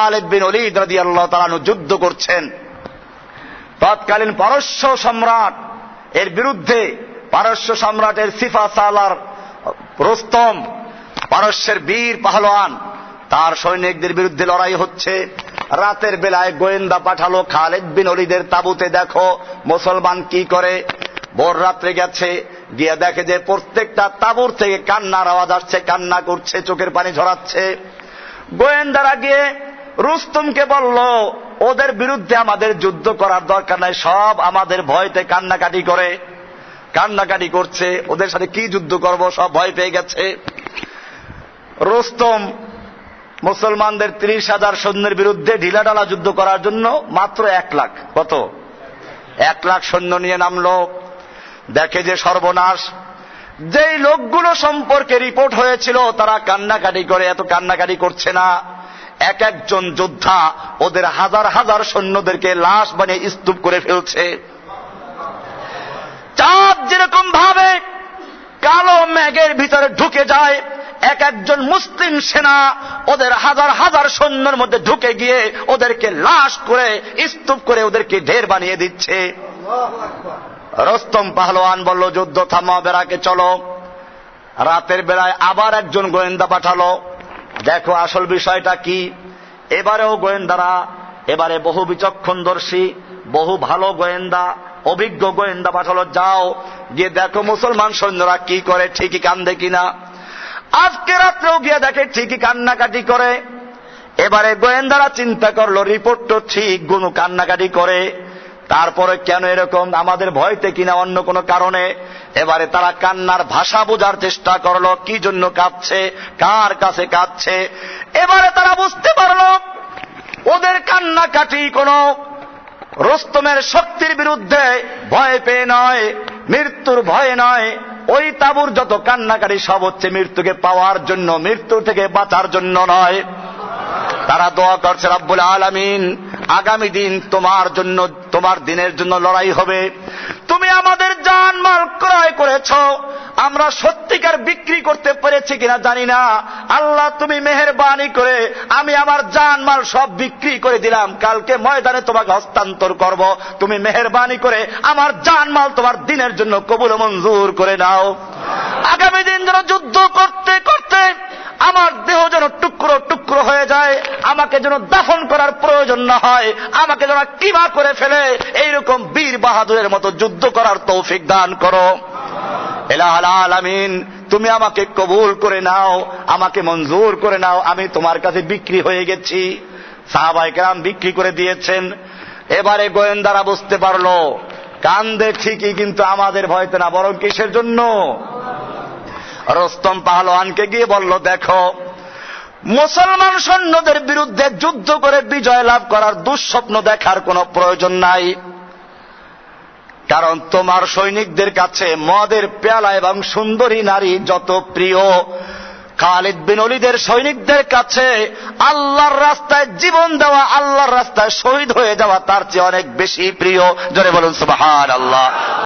খালিদ বিন অলিদ রাজি আল্লাহ তালানু যুদ্ধ করছেন। তৎকালীন পারস্য সম্রাট, এর বিরুদ্ধে পারস্য সম্রাটের সিফা সালার রোস্তম, পারস্যের বীর পাহলোয়ান তার সৈনিকদের বিরুদ্ধে লড়াই হচ্ছে। রাতের বেলায় গোয়েন্দা পাঠালো খালেদ বিন অলিদের তাবুতে, দেখো মুসলমান কি করে? ভোর রাত্রে গেছে, গিয়ে দেখে যে প্রত্যেকটা তাবুর থেকে কান্নার আওয়াজ আসছে, কান্না করছে, চোখের পানি ঝরাচ্ছে। গোয়েন্দারা গিয়ে রুস্তমকে বলল, ওদের বিরুদ্ধে আমাদের যুদ্ধ করার দরকার নাই, সব আমাদের ভয়তে কান্নাকাটি করে। কান্নাকাটি করছে, ওদের সাথে কি যুদ্ধ করব, সব ভয় পেয়ে গেছে। রুস্তম মুসলমানদের ত্রিশ হাজার সৈন্যের বিরুদ্ধে ঢিলাঢালা যুদ্ধ করার জন্য মাত্র এক লাখ, কত? এক লাখ সৈন্য নিয়ে নামলো। দেখে যে সর্বনাশ, যেই লোকগুলো সম্পর্কে রিপোর্ট হয়েছিল, তারা কান্নাকাটি করে, এত কান্নাকাটি করছে না। এক একজন যোদ্ধা ওদের হাজার হাজার সৈন্যদেরকে লাশ বানিয়ে স্তূপ করে ফেলছে। চাঁদ যেরকম ভাবে কালো ম্যাগের ভিতরে ঢুকে যায়, এক একজন মুসলিম সেনা ওদের হাজার হাজার সৈন্যের মধ্যে ঢুকে গিয়ে ওদেরকে লাশ করে স্তূপ করে ওদেরকে ঢের বানিয়ে দিচ্ছে। রস্তম পাহলোয়ান বলল, যুদ্ধ থামা, বেড়াকে চলো। রাতের বেলায় আবার একজন গোয়েন্দা পাঠালো দেখো আসল বিষয়টা কি? এবারেও গোয়েন্দারা, এবারে বহু বিচক্ষণদর্শী, বহু ভালো গোয়েন্দা, অভিজ্ঞ গোয়েন্দা পাঠালো, যাও, গিয়ে দেখো মুসলমান সৈন্যরা কি করে, ঠিকই কান্দে কিনা। আজকে রাত্রেও গিয়ে দেখে ঠিকই কান্নাকাটি করে। এবারে গোয়েন্দারা চিন্তা করল রিপোর্ট তো ঠিক গুনু কান্নাকাটি করে। তারপরে কেন এরকম? আমাদের ভয়তে কিনা অন্য কোনো কারণে? এবারে তারা কান্নার ভাষা বোঝার চেষ্টা করল, কি জন্য কাঁদছে? কার কাছে কাঁদছে? এবারে তারা বুঝতে পারল, ওদের কান্নাকাটি কোনো রোস্তমের শক্তির বিরুদ্ধে ভয় পেয়ে নয়, মৃত্যুর ভয়ে নয়। ওই তাবুর যত কান্নাকারি সব হচ্ছে মৃত্যুকে পাওয়ার জন্য, মৃত্যু থেকে বাঁচার জন্য নয়। তারা দোয়া করছে, রাব্বুল আলামিন, আগামী দিন তোমার জন্য তোমার দিনের জন্য লড়াই হবে। তুমি আমাদের জান মাল ক্রয় করেছ। আমরা সত্যিকার বিক্রি করতে পেরেছি কিনা জানি না। আল্লাহ, তুমি মেহরবানি করে আমি আমার জান মাল সব বিক্রি করে দিলাম। কালকে ময়দানে তোমাকে হস্তান্তর করব। তুমি মেহরবানি করে আমার জান মাল তোমার দিনের জন্য কবুল মঞ্জুর করে নাও। আগামী দিন যেন যুদ্ধ করতে করতে আমার দেহ যেন টুকরো টুকরো হয়ে যায়। আমাকে যেন দাফন না হয়, আমাকে যেন কিমা করে ফেলে, এইরকম বীর বাহাদুরের মতো যুদ্ধ করার তৌফিক দান করো। আলামিন, তুমি আমাকে কবুল করে নাও, আমাকে মঞ্জুর করে নাও, আমি তোমার কাছে বিক্রি হয়ে গেছি। সাহাবাই কেরাম বিক্রি করে দিয়েছেন। এবারে গোয়েন্দারা বুঝতে পারল, কান্দে ঠিকই কিন্তু আমাদের ভয়তে না, বরং কিসের জন্য? রস্তম পাহলোয়ানকে গিয়ে বলল, দেখো মুসলমান সৈন্যদের বিরুদ্ধে যুদ্ধ করে বিজয় লাভ করার দুঃস্বপ্ন দেখার কোনো প্রয়োজন নাই। কারণ তোমার সৈনিকদের কাছে মদের পেয়ালা এবং সুন্দরী নারী যত প্রিয়, খালিদ বিন অলিদের সৈনিকদের কাছে আল্লাহর রাস্তায় জীবন দেওয়া, আল্লাহর রাস্তায় শহীদ হয়ে যাওয়া তার চেয়ে অনেক বেশি প্রিয়। জোরে বলুন সুবাহান আল্লাহ